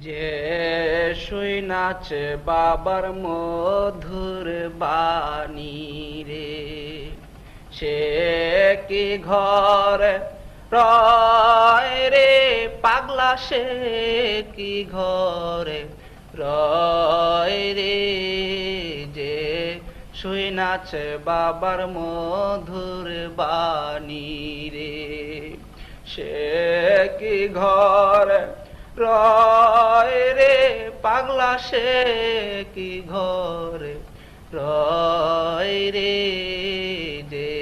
যে শুই নাচে বাবার মধুর বাণী রে। সে কি ঘর রে? পাগলা সে কি ঘরে রে? যে শুই নাচে বাবার মধুর বাণী রে। সে কি ঘর রয় পাগলা সে কি ঘরে রে? যে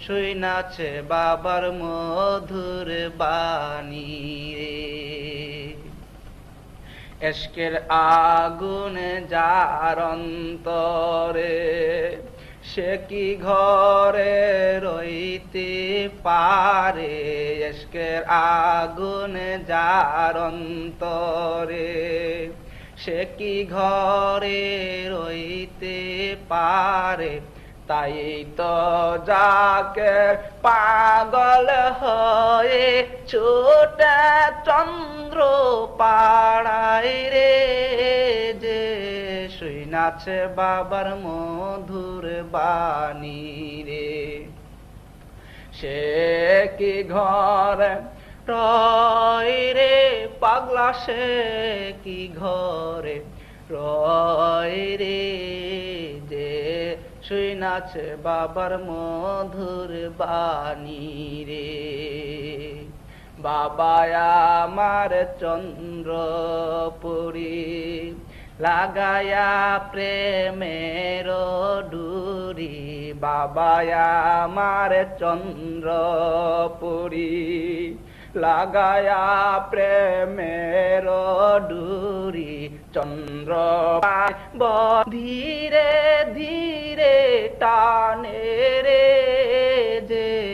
শুই নাচে বাবার মধুর বাণী রে। এসকের আগুন যার অন্তরে সে কি ঘরে রইতে পারে? এসকের আগুন যার অন্তরে সে কি ঘরে রইতে পারে? তাই তো যাকে পাগল হয়ে ছোট চন্দ্র পাড়ায় রে, যে শুই বাবার মধুর বাণী রে। সে কি ঘর রে পাগলা সে কি ঘরে রয় রে? যে শুই নাচে বাবার মধুর বাণী রে। বাবা আমার চন্দ্রপুরী, লাগায়া প্রেমের ডুরি। বাবা আমার চন্দ্রপুরী। লাগায়া প্রেমের ডুরি চন্দ্র ধীরে ধীরে টানে রে যে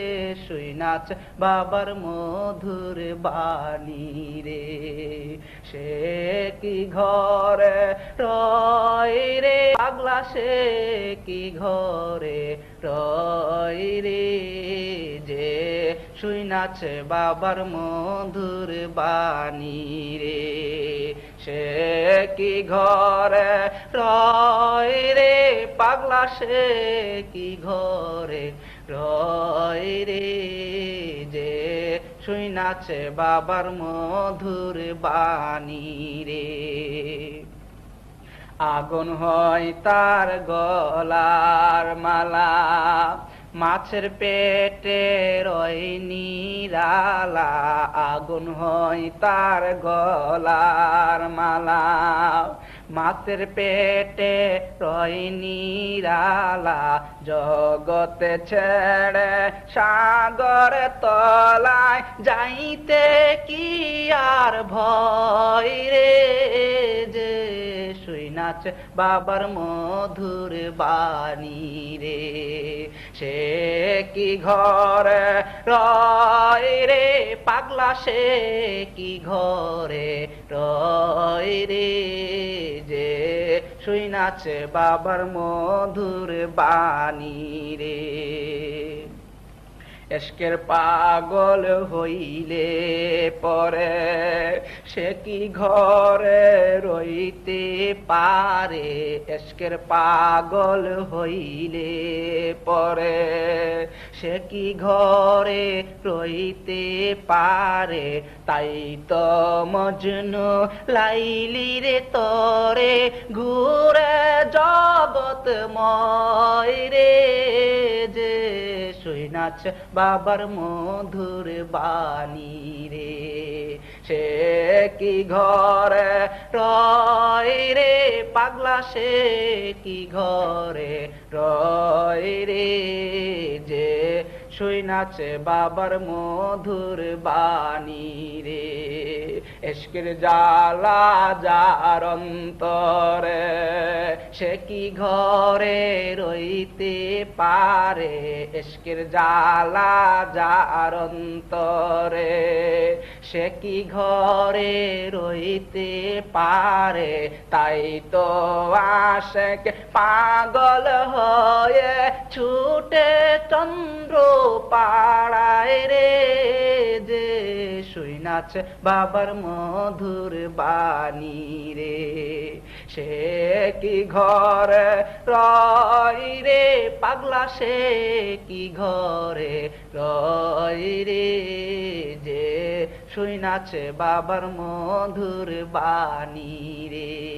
নাচ বাবার মধুর বাণী রে। সে কি ঘরে রয় রে? পাগলা, সে কি ঘরে রয় রে? যে শুই নাচে বাবার মধুর বাণী রে। সে কি ঘরে রয় রে? পাগলা সে কি ঘরে রয় রে? যে শুই নাচে বাবার মধুর বাণী রে। আগুন হয় তার গলার মালা। মাছের পেটে রয় নিরালা, আগুন হয় তার গলার মালা। মাছের পেটে রয় নিরালা, জগতে ছেড়ে সাগর তলায় যাইতে কি আর ভয় রে যে? নাচ বাবার মধুর বাণী রে। সে কি ঘরে রয় রে, পাগলা সে কি ঘরে রয় রে? যে শুই নাচে বাবার মধুর বাণী রে। এসকের পাগল হইলে পরে সে কি ঘরে রইতে পারে? এসকের পাগল হইলে পরে সে কি ঘরে রইতে পারে? তাই তো মজনু লাইলি রে তরে, ঘুরে জগৎ ময় রে যে শুই নাচ বাবার মধুর বাণী রে। সে কি ঘরে রয় রে পাগলা, সে কি ঘরে রয় রে? যে শুই নাচে বাবার মধুর বাণী রে। এসকের জালা যার অন্তরে, সে কি ঘরে রইতে পারে? এসকের জালা যার অন্তরে, সে কি ঘরে রইতে পারে? তাই তো আশেক পাগল হয়ে ছুটে চন্দ্র পাড়ায় রে যে শুইনাছে বাবার মধুর বাণী রে। সে কি ঘরে রয় রে? পাগলা সে কি ঘরে রয় রে? যে শুইনাছে বাবার মধুর বাণী রে।